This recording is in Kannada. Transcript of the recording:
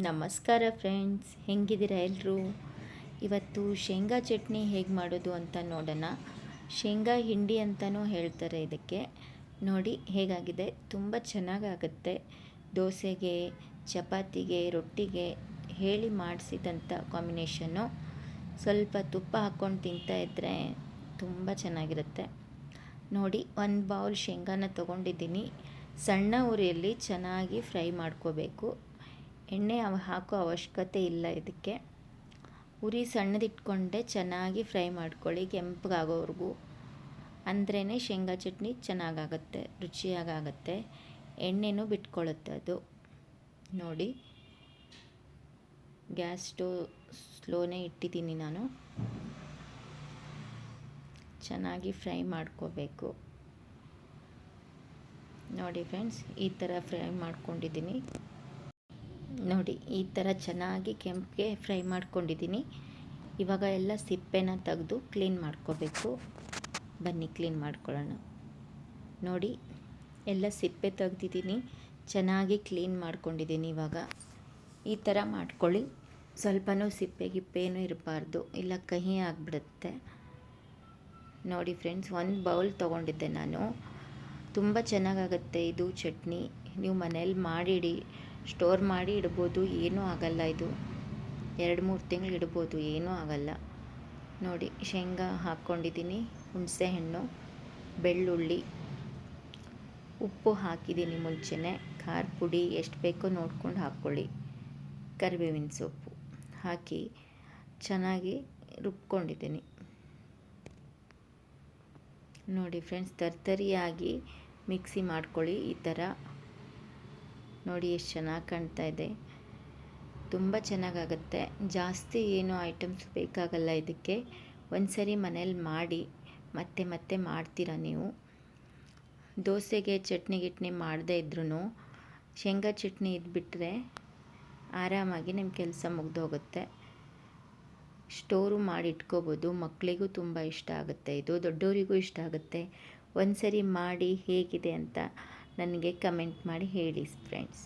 ನಮಸ್ಕಾರ ಫ್ರೆಂಡ್ಸ್, ಹೆಂಗಿದ್ದೀರಾ ಎಲ್ಲರೂ ಇವತ್ತು ಶೇಂಗಾ ಚಟ್ನಿ ಹೇಗೆ ಮಾಡೋದು ಅಂತ ನೋಡೋಣ. ಶೇಂಗಾ ಹಿಂಡಿ ಅಂತಲೂ ಹೇಳ್ತಾರೆ ಇದಕ್ಕೆ. ನೋಡಿ, ಹೇಗಾಗಿದೆ? ತುಂಬ ಚೆನ್ನಾಗಾಗುತ್ತೆ. ದೋಸೆಗೆ, ಚಪಾತಿಗೆ, ರೊಟ್ಟಿಗೆ ಹೇಳಿ ಮಾಡಿಸಿದಂಥ ಕಾಂಬಿನೇಷನ್ನು. ಸ್ವಲ್ಪ ತುಪ್ಪ ಹಾಕ್ಕೊಂಡು ತಿಂತಾ ಇದ್ದರೆ ತುಂಬ ಚೆನ್ನಾಗಿರುತ್ತೆ. ನೋಡಿ, ಒಂದು ಬೌಲ್ ಶೇಂಗಾನ ತೊಗೊಂಡಿದ್ದೀನಿ. ಸಣ್ಣ ಉರಿಯಲ್ಲಿ ಚೆನ್ನಾಗಿ ಫ್ರೈ ಮಾಡ್ಕೋಬೇಕು. ಎಣ್ಣೆ ಹಾಕೋ ಅವಶ್ಯಕತೆ ಇಲ್ಲ ಇದಕ್ಕೆ. ಉರಿ ಸಣ್ಣದಿಟ್ಕೊಂಡೆ ಚೆನ್ನಾಗಿ ಫ್ರೈ ಮಾಡ್ಕೊಳ್ಳಿ ಕೆಂಪಗಾಗೋವರೆಗೂ. ಅಂದ್ರೇ ಶೇಂಗಾ ಚಟ್ನಿ ಚೆನ್ನಾಗಾಗತ್ತೆ ರುಚಿಯಾಗತ್ತೆ ಎಣ್ಣೆನೂ ಬಿಟ್ಕೊಳ್ಳುತ್ತೆ ಅದು. ನೋಡಿ, ಗ್ಯಾಸ್ ಸ್ಟೋವ್ ಸ್ಲೋನೇ ಇಟ್ಟಿದ್ದೀನಿ ನಾನು. ಚೆನ್ನಾಗಿ ಫ್ರೈ ಮಾಡ್ಕೋಬೇಕು. ನೋಡಿ ಫ್ರೆಂಡ್ಸ್, ಈ ಥರ ಫ್ರೈ ಮಾಡ್ಕೊಂಡಿದ್ದೀನಿ. ನೋಡಿ, ಈ ಥರ ಚೆನ್ನಾಗಿ ಕೆಂಪಿಗೆ ಫ್ರೈ ಮಾಡ್ಕೊಂಡಿದ್ದೀನಿ. ಇವಾಗ ಎಲ್ಲ ಸಿಪ್ಪೆನ ತೆಗೆದು ಕ್ಲೀನ್ ಮಾಡ್ಕೋಬೇಕು. ಬನ್ನಿ, ಕ್ಲೀನ್ ಮಾಡ್ಕೊಳ್ಳೋಣ. ನೋಡಿ, ಎಲ್ಲ ಸಿಪ್ಪೆ ತೆಗ್ದಿದ್ದೀನಿ. ಚೆನ್ನಾಗಿ ಕ್ಲೀನ್ ಮಾಡ್ಕೊಂಡಿದ್ದೀನಿ ಇವಾಗ. ಈ ಥರ ಮಾಡ್ಕೊಳ್ಳಿ. ಸ್ವಲ್ಪನೂ ಸಿಪ್ಪೆ, ಗಿಪ್ಪೇನೂ ಇರಬಾರ್ದು. ಇಲ್ಲ, ಕಹಿ ಆಗಿಬಿಡುತ್ತೆ. ನೋಡಿ ಫ್ರೆಂಡ್ಸ್, ಒಂದು ಬೌಲ್ ತೊಗೊಂಡಿದ್ದೆ ನಾನು. ತುಂಬ ಚೆನ್ನಾಗಾಗತ್ತೆ ಇದು ಚಟ್ನಿ. ನೀವು ಮನೇಲಿ ಮಾಡಿಡಿ. ಸ್ಟೋರ್ ಮಾಡಿ ಇಡ್ಬೋದು. ಏನೂ ಆಗಲ್ಲ ಇದು. ಎರಡು, ಮೂರು ತಿಂಗಳು ಇಡ್ಬೋದು. ಏನೂ ಆಗಲ್ಲ. ನೋಡಿ, ಶೇಂಗಾ ಹಾಕ್ಕೊಂಡಿದ್ದೀನಿ. ಹುಣಸೆಹಣ್ಣು ಬೆಳ್ಳುಳ್ಳಿ, ಉಪ್ಪು ಹಾಕಿದ್ದೀನಿ ಮುಂಚೆನೇ. ಖಾರ ಪುಡಿ ಎಷ್ಟು ಬೇಕೋ ನೋಡ್ಕೊಂಡು ಹಾಕ್ಕೊಳ್ಳಿ. ಕರಿಬೇವಿನ ಸೊಪ್ಪು ಹಾಕಿ ಚೆನ್ನಾಗಿ ರುಬ್ಕೊಂಡಿದ್ದೀನಿ. ನೋಡಿ ಫ್ರೆಂಡ್ಸ್ ತರ್ತರಿಯಾಗಿ ಮಿಕ್ಸಿ ಮಾಡ್ಕೊಳ್ಳಿ. ಈ ಥರ ನೋಡಿ, ಎಷ್ಟು ಚೆನ್ನಾಗಿ ಕಾಣ್ತಾ ಇದೆ. ತುಂಬ ಚೆನ್ನಾಗಾಗುತ್ತೆ. ಜಾಸ್ತಿ ಏನು ಐಟಮ್ಸ್ ಬೇಕಾಗಲ್ಲ ಇದಕ್ಕೆ. ಒಂದು ಸರಿ ಮನೇಲಿ ಮಾಡಿ, ಮತ್ತೆ ಮತ್ತೆ ಮಾಡ್ತೀರಾ ನೀವು? ದೋಸೆಗೆ ಚಟ್ನಿ ಗಿಟ್ನಿ ಮಾಡದೇ ಇದ್ರೂ ಶೇಂಗಾ ಚಟ್ನಿ ಇದ್ಬಿಟ್ರೆ ಆರಾಮಾಗಿ ನಿಮ್ಮ ಕೆಲಸ ಮುಗ್ದೋಗುತ್ತೆ. ಸ್ಟೋರು ಮಾಡಿ ಇಟ್ಕೋಬೋದು. ಮಕ್ಕಳಿಗೂ ತುಂಬ ಇಷ್ಟ ಆಗುತ್ತೆ. ಇದು ದೊಡ್ಡವರಿಗೂ ಇಷ್ಟ ಆಗುತ್ತೆ. ಒಂದು ಸರಿ ಮಾಡಿ ಹೇಗಿದೆ ಅಂತ ನನಗೆ ಕಮೆಂಟ್ ಮಾಡಿ ಹೇಳಿ ಫ್ರೆಂಡ್ಸ್